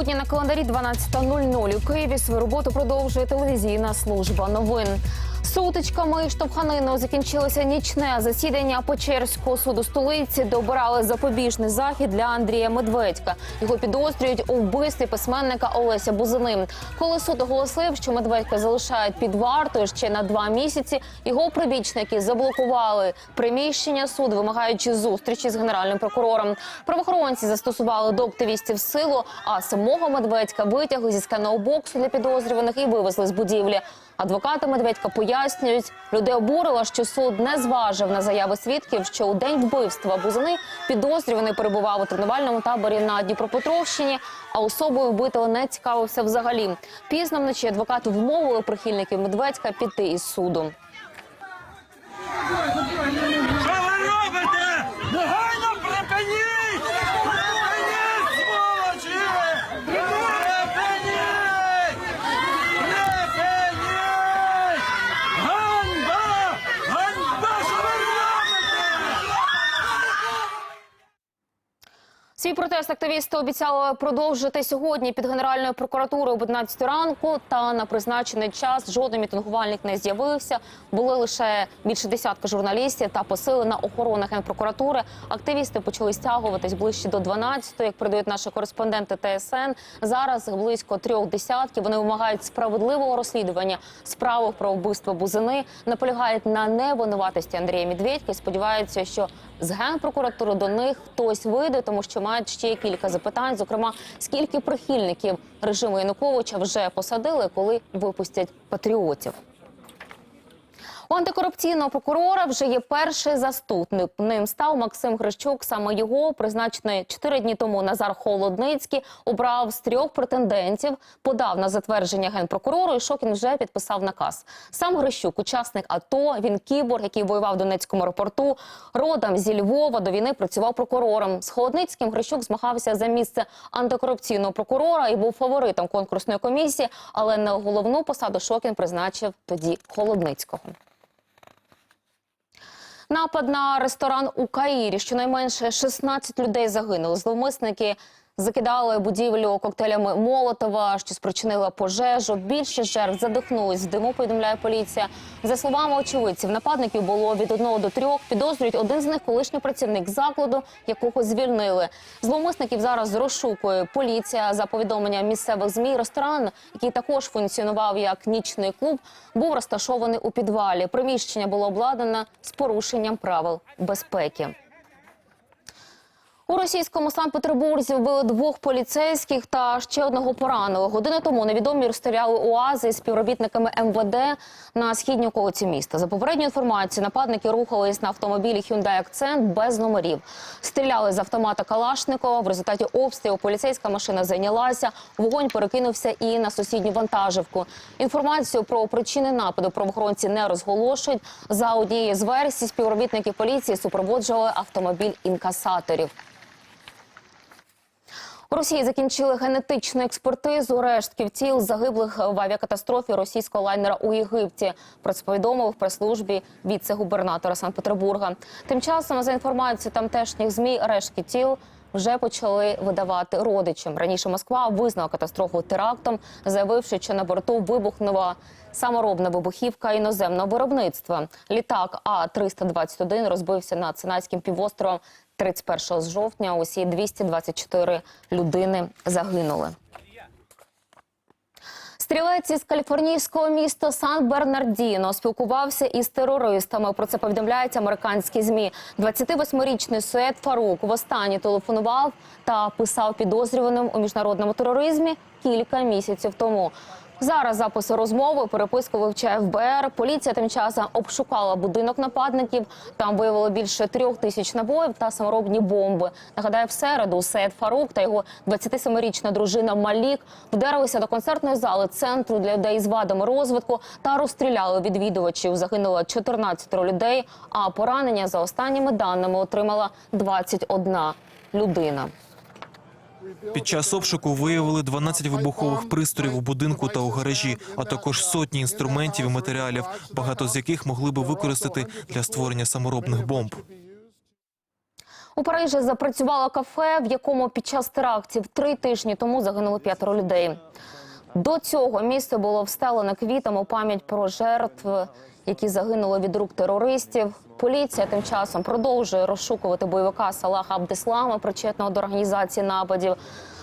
Сьогодні на календарі 12.00 у Києві свою роботу продовжує телевізійна служба новин. Сутичками штовханиною закінчилося нічне засідання Печерського суду столиці, де обирали запобіжний захід для Андрія Медведька. Його підозрюють у вбивстві письменника Олеся Бузини. Коли суд оголосив, що Медведька залишають під вартою ще на два місяці, його прибічники заблокували приміщення суду, вимагаючи зустрічі з генеральним прокурором. Правоохоронці застосували до активістів силу, а самого Медведька витягли зі сканого боксу для підозрюваних і вивезли з будівлі. Адвокати Медведька пояснюють, людей обурило, що суд не зважив на заяви свідків, що у день вбивства Бузини підозрюваний перебував у тренувальному таборі на Дніпропетровщині, а особою вбитого не цікавився взагалі. Пізно вночі адвокати вмовили прихильників Медведька піти із суду. Свій протест активісти обіцяли продовжити сьогодні під Генеральною прокуратурою об 11 ранку. Та на призначений час жоден мітингувальник не з'явився. Були лише більше десятка журналістів та посилена охорона генпрокуратури. Активісти почали стягуватись ближче до 12 як передають наші кореспонденти ТСН. Зараз близько трьох десятків. Вони вимагають справедливого розслідування справи про вбивство Бузини. Наполягають на невинуватості Андрія Медведька і сподіваються, що з генпрокуратури до них хтось вийде, тому що мають ще кілька запитань. Зокрема, скільки прихильників режиму Януковича вже посадили, коли випустять патріотів. У антикорупційного прокурора вже є перший заступник. Ним став Максим Грищук. Саме його призначений чотири дні тому Назар Холодницький обрав з трьох претендентів, подав на затвердження генпрокурору. І Шокін вже підписав наказ. Сам Грищук, учасник АТО. Він кіборг, який воював в Донецькому аеропорту. Родом зі Львова до війни працював прокурором. З Холодницьким Грищук змагався за місце антикорупційного прокурора і був фаворитом конкурсної комісії. Але на головну посаду Шокін призначив тоді Холодницького. Напад на ресторан у Каїрі. Щонайменше 16 людей загинули. Зловмисники закидали будівлю коктейлями Молотова, що спричинило пожежу. Більше жертв задихнулись. В диму повідомляє поліція. За словами очевидців, нападників було від одного до трьох. Підозрюють один з них колишній працівник закладу, якого звільнили. Зловмисників зараз розшукує поліція. За повідомленням місцевих змі. Ресторан, який також функціонував як нічний клуб, був розташований у підвалі. Приміщення було обладнане з порушенням правил безпеки. У російському Санкт-Петербурзі вбили двох поліцейських та ще одного поранили. Годину тому невідомі розстріляли УАЗи з співробітниками МВД на східній околиці міста. За попередньою інформацією, нападники рухались на автомобілі Hyundai Accent без номерів. Стріляли з автомата Калашникова. В результаті обстрілу поліцейська машина зайнялася. Вогонь перекинувся і на сусідню вантажівку. Інформацію про причини нападу правоохоронці не розголошують. За однією з версій співробітники поліції супроводжували автомобіль інкасаторів. У Росії закінчили генетичну експертизу рештків тіл загиблих в авіакатастрофі російського лайнера у Єгипті. Про це повідомив прес-службі віце-губернатора Санкт-Петербурга. Тим часом, за інформацією тамтешніх змі, рештки тіл вже почали видавати родичам. Раніше Москва визнала катастрофу терактом, заявивши, що на борту вибухнула саморобна вибухівка іноземного виробництва. Літак А 321 розбився над Синайським півостровом 31 жовтня. Усі 224 людини загинули. Стрілець із каліфорнійського міста Сан-Бернардіно спілкувався із терористами. Про це повідомляють американські змі. 28-річний Сует Фарук востаннє телефонував та писав підозрюваним у міжнародному тероризмі кілька місяців тому. Зараз записи розмови переписку вивчає ФБР. Поліція тим часом обшукала будинок нападників. Там виявили більше трьох тисяч набоїв та саморобні бомби. Нагадаю, в середу Сеєд Фарук та його 27-річна дружина Малік вдарилися до концертної зали центру для людей з вадами розвитку та розстріляли відвідувачів. Загинуло 14 людей. А поранення за останніми даними отримала 21 людина. Під час обшуку виявили 12 вибухових пристроїв у будинку та у гаражі, а також сотні інструментів і матеріалів, багато з яких могли би використати для створення саморобних бомб. У Парижі запрацювало кафе, в якому під час терактів три тижні тому загинули п'ятеро людей. До цього місце було встелено квітами у пам'ять про жертв, які загинули від рук терористів. Поліція тим часом продовжує розшукувати бойовика Салаха Абдеслама, причетного до організації нападів.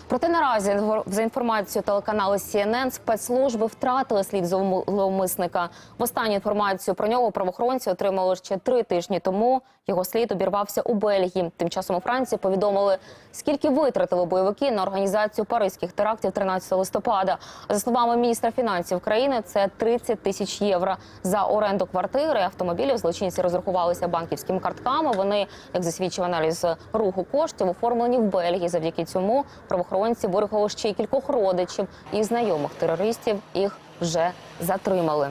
Проте наразі за інформацією телеканалу CNN, спецслужби втратили слід зловм- зловмисника. Останню інформацію про нього правоохоронці отримали ще три тижні тому. Його слід обірвався у Бельгії. Тим часом у Франції повідомили, скільки витратили бойовики на організацію паризьких терактів 13 листопада. За словами міністра фінансів країни, це 30 тисяч євро за оренду квартири. Автомобілів злочинці розрахувалися банківськими картками. Вони, як засвідчив аналіз руху коштів, оформлені в Бельгії. Завдяки цьому правоохоронці вирахували ще й кількох родичів і знайомих терористів. Їх вже затримали.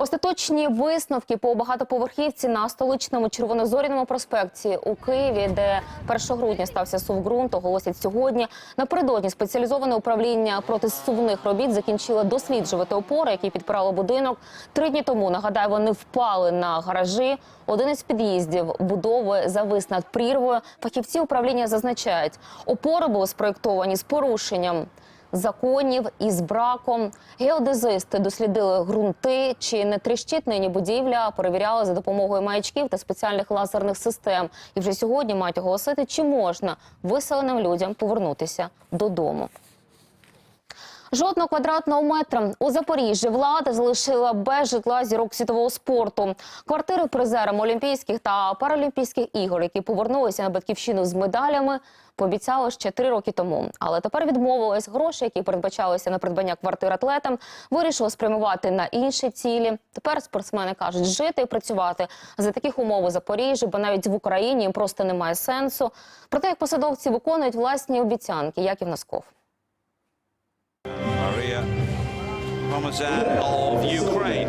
Остаточні висновки по багатоповерхівці на столичному червонозоряному проспекті у Києві, де 1 грудня стався сув ґрунт, оголосять сьогодні. Напередодні спеціалізоване управління протисувних робіт закінчило досліджувати опори, які підпирали будинок. Три дні тому нагадаю, вони впали на гаражі. Один із під'їздів будови завис над прірвою. Фахівці управління зазначають, опори були спроєктовані з порушенням законів із браком. Геодезисти дослідили ґрунти, чи не тріщить нині будівля, перевіряли за допомогою маячків та спеціальних лазерних систем. І вже сьогодні мають оголосити, чи можна виселеним людям повернутися додому. Жодного квадратного метра у Запоріжжі влада залишила без житла зірок світового спорту. Квартири призерам Олімпійських та Паралімпійських ігор, які повернулися на батьківщину з медалями, пообіцяли ще три роки тому. Але тепер відмовились гроші, які передбачалися на придбання квартир атлетам, вирішили спрямувати на інші цілі. Тепер спортсмени кажуть, жити і працювати за таких умов у Запоріжжі, бо навіть в Україні їм просто немає сенсу. Про те, як посадовці виконують власні обіцянки, Яків Носков. Maria Pomazan Ukraine.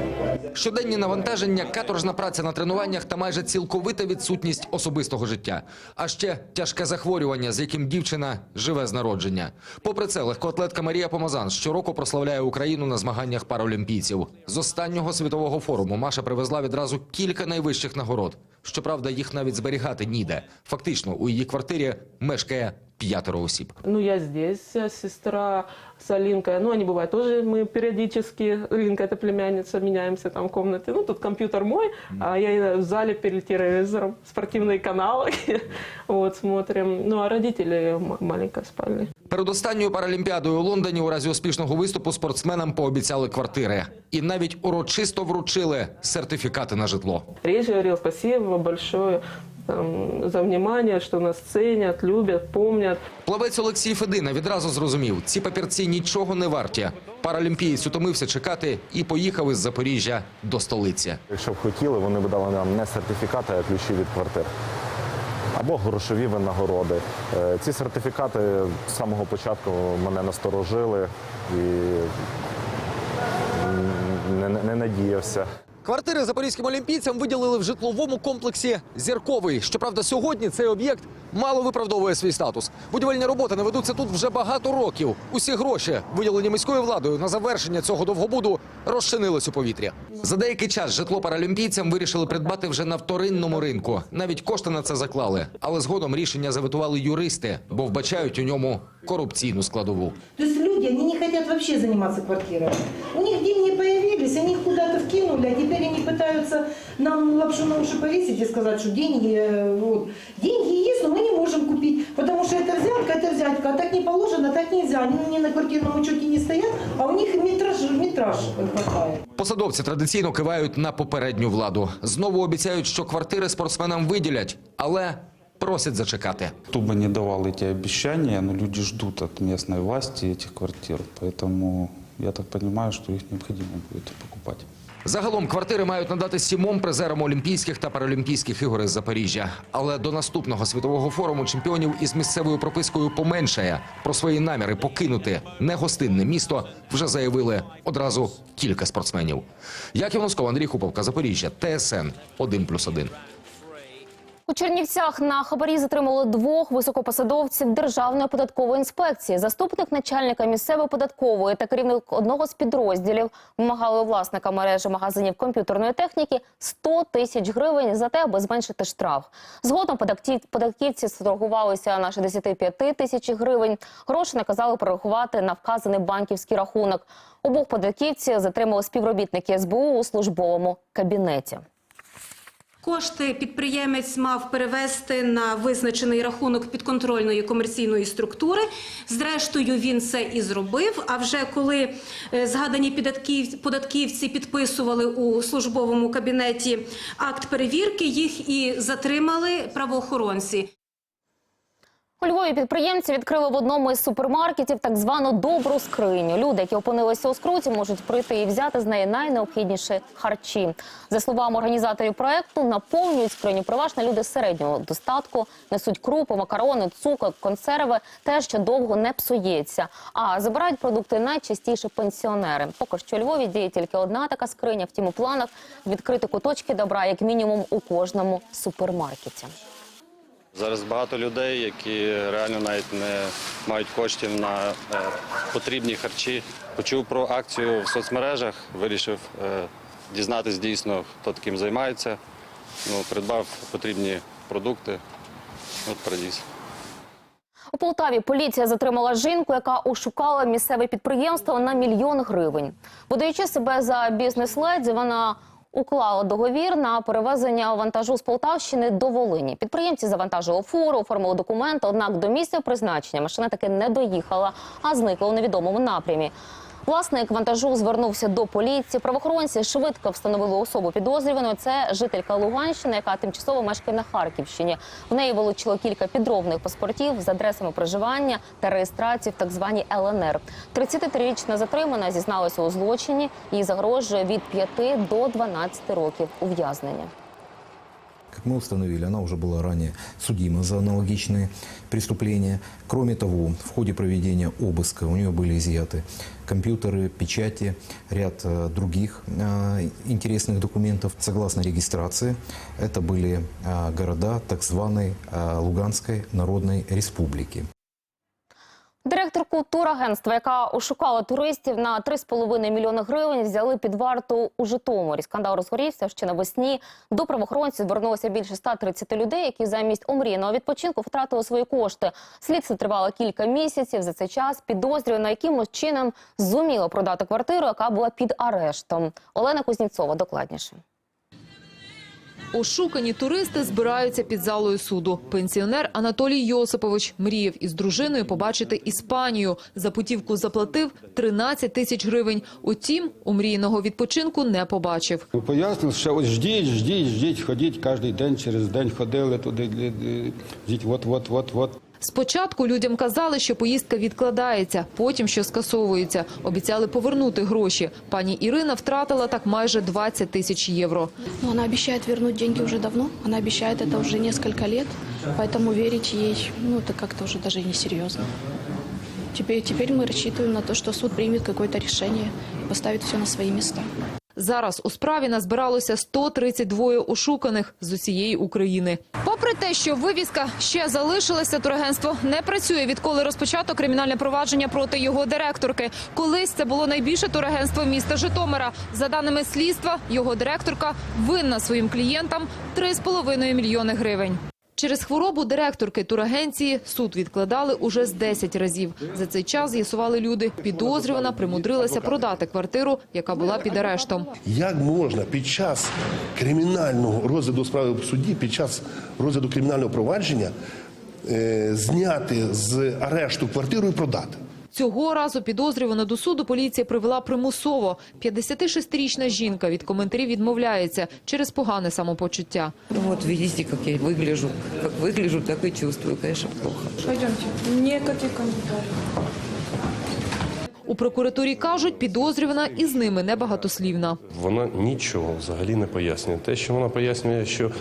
Щоденні навантаження, каторжна праця на тренуваннях та майже цілковита відсутність особистого життя. А ще тяжке захворювання, з яким дівчина живе з народження. Попри це, легкоатлетка Марія Помазан щороку прославляє Україну на змаганнях паралімпійців. З останнього світового форуму Маша привезла відразу кілька найвищих нагород. Щоправда, їх навіть зберігати ніде. Фактично, у її квартирі мешкає п'ятеро осіб. Ну, я здесь, а сестра с Алинкой. Ну, они бывают тоже, мы периодически, Алинка это племянница, меняемся там в комнате. Ну, тут компьютер мой, а я в зале перед телевизором, спортивные каналы, вот, смотрим. Ну, а родители м- маленькая спальня. Перед останньою паралімпіадою у Лондоні у разі успішного виступу спортсменам пообіцяли квартири і навіть урочисто вручили сертифікати на житло. Речь говорил, спасибо большое там, за внимание, что нас ценят, любят, помнят. Плавець Олексій Федина відразу зрозумів, ці папірці нічого не варті. Паралімпієць утомився чекати і поїхав із Запоріжжя до столиці. Якщо б хотіли, вони б дали нам не сертифікати, а ключі від квартир. Або грошові винагороди. Е, Ці сертифікати з самого початку мене насторожили і не, не надіявся. Квартири запорізьким олімпійцям виділили в житловому комплексі Зірковий. Щоправда, сьогодні цей об'єкт мало виправдовує свій статус. Будівельні роботи не ведуться тут вже багато років. Усі гроші, виділені міською владою на завершення цього довгобуду, розчинились у повітрі. За деякий час житло паралімпійцям вирішили придбати вже на вторинному ринку. Навіть кошти на це заклали. Але згодом рішення заветували юристи, бо вбачають у ньому корупційну складову. То есть люди, они не хотят вообще заниматься квартирами. У них деньги появились, они их куда-то вкинули, а теперь они пытаются нам лапшу на уши повесить и сказать, что деньги, э, вот. Деньги есть, но мы не можем купить, потому что это взятка, это взятка, а так не положено, так нельзя. Они ни на квартирном учете не стоят, а у них метраж, метраж хватает. Посадовці традиційно кивають на попередню владу. Знову обіцяють, що квартири спортсменам виділять, але просять зачекати. Кто бы не давал эти обещания, но люди ждут от местной власти этих квартир. Поэтому я так понимаю, что их необходимо будет покупать. Загалом квартири мають надати сімом призерам Олімпійських та Паралімпійських ігор із Запоріжжя. Але до наступного світового форуму чемпіонів із місцевою пропискою поменшає. Про свої наміри покинути негостинне місто вже заявили одразу кілька спортсменів. Яків Носков, Андрій Хуповка, Запоріжжя, ТСН 1+,1. У Чернівцях на хабарі затримали двох високопосадовців Державної податкової інспекції. Заступник начальника місцевої податкової та керівник одного з підрозділів вимагали у власника мережі магазинів комп'ютерної техніки 100 тисяч гривень за те, аби зменшити штраф. Згодом податківці сторгувалися на 65 тисяч гривень. Гроші наказали перерахувати на вказаний банківський рахунок. Обох податківців затримали співробітники СБУ у службовому кабінеті. Кошти підприємець мав перевести на визначений рахунок підконтрольної комерційної структури. Зрештою, він це і зробив. А вже коли е, згадані податків- податківці підписували у службовому кабінеті акт перевірки, їх і затримали правоохоронці. У Львові підприємці відкрили в одному із супермаркетів так звану добру скриню. Люди, які опинилися у скруті, можуть прийти і взяти з неї найнеобхідніші харчі. За словами організаторів проекту, наповнюють скриню переважно люди середнього достатку, несуть крупи, макарони, цукор, консерви, те, що довго не псується. А забирають продукти найчастіше пенсіонери. Поки що у Львові діє тільки одна така скриня. Втім, у планах відкрити куточки добра як мінімум у кожному супермаркеті. Зараз багато людей, які реально навіть не мають коштів на е, потрібні харчі. Почув про акцію в соцмережах, вирішив е, дізнатись дійсно, хто таким займається. Ну, придбав потрібні продукти. От привіз. У Полтаві поліція затримала жінку, яка ошукала місцеве підприємство на мільйон гривень. Подаючи себе за бізнес-леді, вона уклала договір на перевезення вантажу з Полтавщини до Волині. Підприємці завантажили фуру, оформили документи, однак до місця призначення машина таки не доїхала, а зникла у невідомому напрямі. Власник вантажу звернувся до поліції. Правоохоронці швидко встановили особу підозрюваної. Це жителька Луганщини, яка тимчасово мешкає на Харківщині. В неї вилучило кілька підробних паспортів з адресами проживання та реєстрації в так званій ЛНР. 33-річна затримана зізналася у злочині. Їй загрожує від 5 до 12 років ув'язнення. Как мы установили, она уже была ранее судима за аналогичные преступления. Кроме того, в ходе проведения обыска у нее были изъяты компьютеры, печати, ряд э, других э, интересных документов. Согласно регистрации, это были э, города так званой Луганской Народной Республики. Директорку турагентства, яка ошукала туристів на 3,5 мільйони гривень, взяли під варту у Житомирі. Скандал розгорівся ще навесні. До правоохоронців звернулося більше 130 людей, які замість омріяного відпочинку втратили свої кошти. Слідство тривало кілька місяців. За цей час підозрювана якимось чином зуміла продати квартиру, яка була під арештом. Олена Кузніцова докладніше. Ошукані туристи збираються під залою суду. Пенсіонер Анатолій Йосипович мріяв із дружиною побачити Іспанію. За путівку заплатив 13 тисяч гривень. Утім, омріяного відпочинку не побачив. Ну, Пояснив, що ось ждіть, ждіть, ждіть, ходіть кожен день, через день ходили туди, ждіть, от, от, от, от. Спочатку людям казали, що поїздка відкладається, потім що скасовується. Обіцяли повернути гроші. Пані Ірина втратила так майже 20 тисяч євро. Но она обещает вернуть деньги уже давно. Она обещает это уже несколько лет. Поэтому верить ей, ну, это как-то уже даже несерьезно. Теперь, теперь мы рассчитываем на то, что суд примет какое-то решение и поставит все на свои места. Зараз у справі назбиралося 132 ошуканих з усієї України. Попри те, що вивіска ще залишилася, турагентство не працює, відколи розпочато кримінальне провадження проти його директорки. Колись це було найбільше турагентство міста Житомира. За даними слідства, його директорка винна своїм клієнтам 3,5 мільйони гривень. Через хворобу директорки турагенції суд відкладали уже з 10 разів. За цей час з'ясували люди. Підозрювана примудрилася продати квартиру, яка була під арештом. Як можна під час кримінального розгляду справи в суді, під час розгляду кримінального провадження е, зняти з арешту квартиру і продати? Цього разу підозрювану до суду поліція привела примусово. 56-річна жінка від коментарів відмовляється через погане самопочуття. Вот видите, как я выгляжу. Как выгляжу, так и чувствую, конечно, плохо. Пойдемте. Никаких комментариев. У прокуратурі кажуть, підозрювана і з ними небагатослівна. Вона нічого взагалі не пояснює. Те, що вона пояснює, що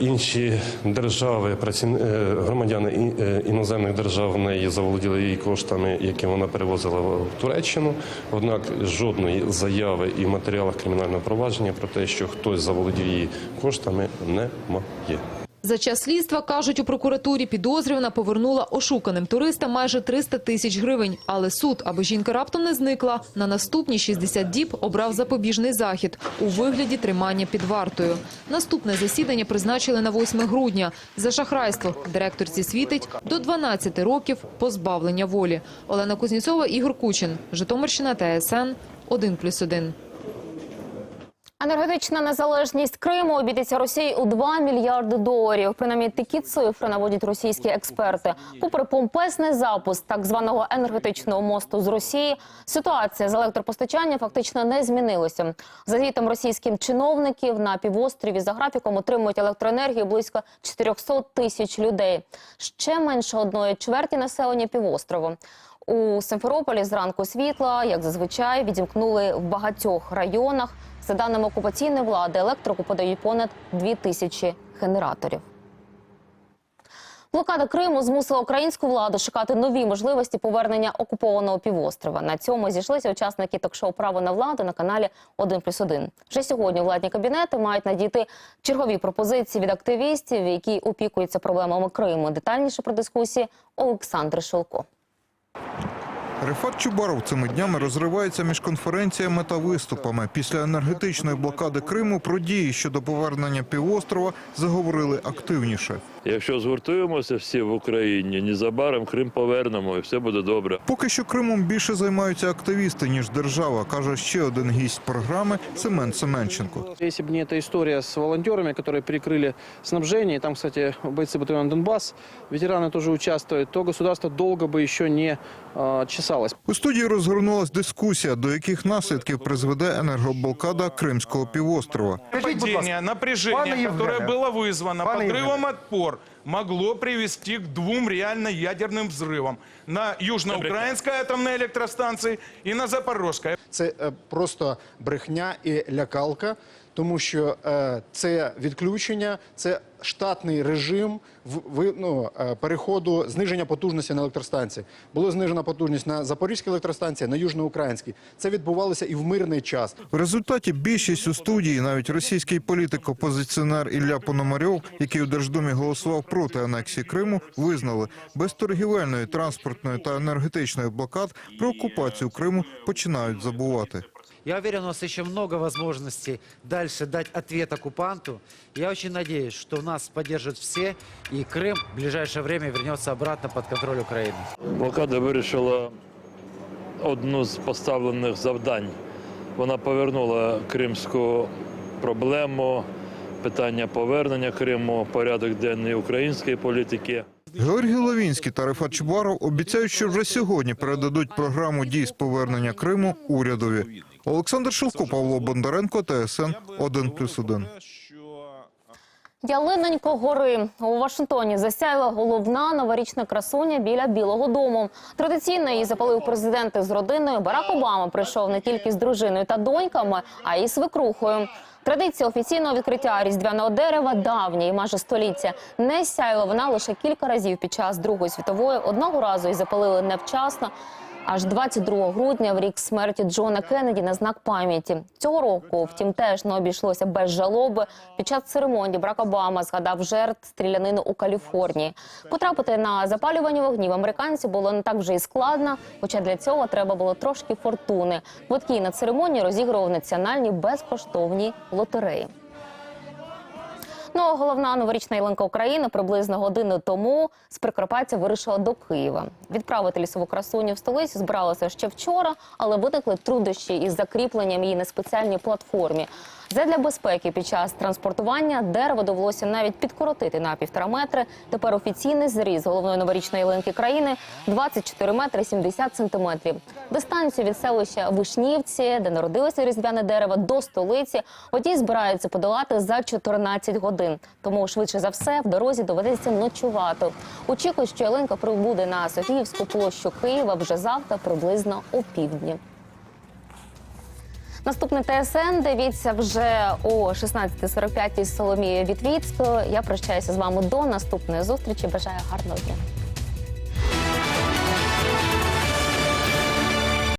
Інші держави, е, громадяни е, іноземних держав неї заволоділи її коштами, які вона перевозила в Туреччину. Однак жодної заяви і матеріалах кримінального провадження про те, що хтось заволодів її коштами, немає. За час слідства, кажуть у прокуратурі, підозрювана повернула ошуканим туристам майже 300 тисяч гривень. Але суд, аби жінка раптом не зникла, на наступні 60 діб обрав запобіжний захід у вигляді тримання під вартою. Наступне засідання призначили на 8 грудня. За шахрайство директорці світить до 12 років позбавлення волі. Олена Кузнєцова, Ігор Кучин, Житомирщина, ТСН, 1+,1. Енергетична незалежність Криму обійдеться Росії у 2 мільярди доларів. Принаймні такі цифри наводять російські експерти. Попри помпесний запуск так званого енергетичного мосту з Росії, ситуація з електропостачанням фактично не змінилася. За звітом російських чиновників на півострові за графіком отримують електроенергію близько 400 тисяч людей. Ще менше одної чверті населення півострову. У Симферополі зранку світла, як зазвичай, відімкнули в багатьох районах. За даними окупаційної влади, електрику подають понад 2 тисячі генераторів. Блокада Криму змусила українську владу шукати нові можливості повернення окупованого півострова. На цьому зійшлися учасники ток-шоу Право на владу на каналі 1+,1. Вже сьогодні владні кабінети мають надійти чергові пропозиції від активістів, які опікуються проблемами Криму. Детальніше про дискусії Олександр Шилко. Рефат Чубаров цими днями розривається між конференціями та виступами. Після енергетичної блокади Криму про дії щодо повернення півострова заговорили активніше. Якщо згуртуємося всі в Україні, незабаром Крим повернемо і все буде добре. Поки що Кримом більше займаються активісти, ніж держава, каже ще один гість програми Семен Семенченко. Если бы не эта история с волонтерами, которые перекрыли снабжение, и там, кстати, бойцы батальона «Донбасс», ветераны тоже участвуют, то государство долго бы еще не э, чесалось. У студії розгорнулась дискусія, до яких наслідків призведе енергоблокада Кримського півострова. Падение напряжения, которое было вызвано подрывом отпор, могло привести к двум реально ядерным взрывам на южноукраинской атомной электростанции и на Запорожской. Це е, просто брехня і лякалка, тому що е, це відключення, це штатний режим в, ви- ну, е, переходу зниження потужності на електростанції. Було знижена потужність на Запорізькій електростанції, на Южноукраїнській. Це відбувалося і в мирний час. В результаті більшість у студії, навіть російський політик-опозиціонер Ілля Пономарьов, який у Держдумі голосував проти анексії Криму, визнали, без торгівельної, транспортної та енергетичної блокад про окупацію Криму починають забувати. Я уверен, у нас еще много возможностей дальше дать ответ оккупанту. Я очень надеюсь, что нас поддержат все, и Крым в ближайшее время вернется обратно под контроль Украины. Блокада вирішила одну з поставлених завдань. Вона повернула кримську проблему, питання повернення Криму, порядок денний української політики. Георгій Ловінський та Рефат Чубаров обіцяють, що вже сьогодні передадуть програму дій з повернення Криму урядові. Олександр Шилко, Павло Бондаренко, ТСН 1+,1. Ялинонько гори у Вашингтоні засяяла головна новорічна красуня біля Білого Дому. Традиційно її запалив президент з родиною. Барак Обама прийшов не тільки з дружиною та доньками, а й свекрухою. Традиція офіційного відкриття різдвяного дерева давня і майже століття. Не сяяла вона лише кілька разів під час Другої світової. Одного разу її запалили невчасно. Аж 22 грудня, в рік смерті Джона Кеннеді, на знак пам'яті цього року, втім, теж не обійшлося без жалоби. Під час церемонії Барак Обама згадав жертв стрілянини у Каліфорнії. Потрапити на запалювання вогнів американців було не так вже і складно, хоча для цього треба було трошки фортуни. Квитки на церемонію розігрував національні безкоштовні лотереї. Ну, а головна новорічна ялинка України приблизно годину тому з Прикарпаття вирішила до Києва. Відправити лісову красуню в столицю збиралася ще вчора, але виникли труднощі із закріпленням її на спеціальній платформі. Задля безпеки під час транспортування дерево довелося навіть підкоротити на півтора метри. Тепер офіційний зріз головної новорічної ялинки країни 24 метри 70 сантиметрів. Дистанцію від селища Вишнівці, де народилося різдвяне дерево, до столиці водій збираються подолати за 14 годин. Тому швидше за все в дорозі доведеться ночувати. Очікують, що ялинка прибуде на Софіївську площу Києва вже завтра, приблизно о півдні. Наступний ТСН дивіться вже о 16.45 із Соломією Вітвіцькою. Я прощаюся з вами до наступної зустрічі. Бажаю гарного дня.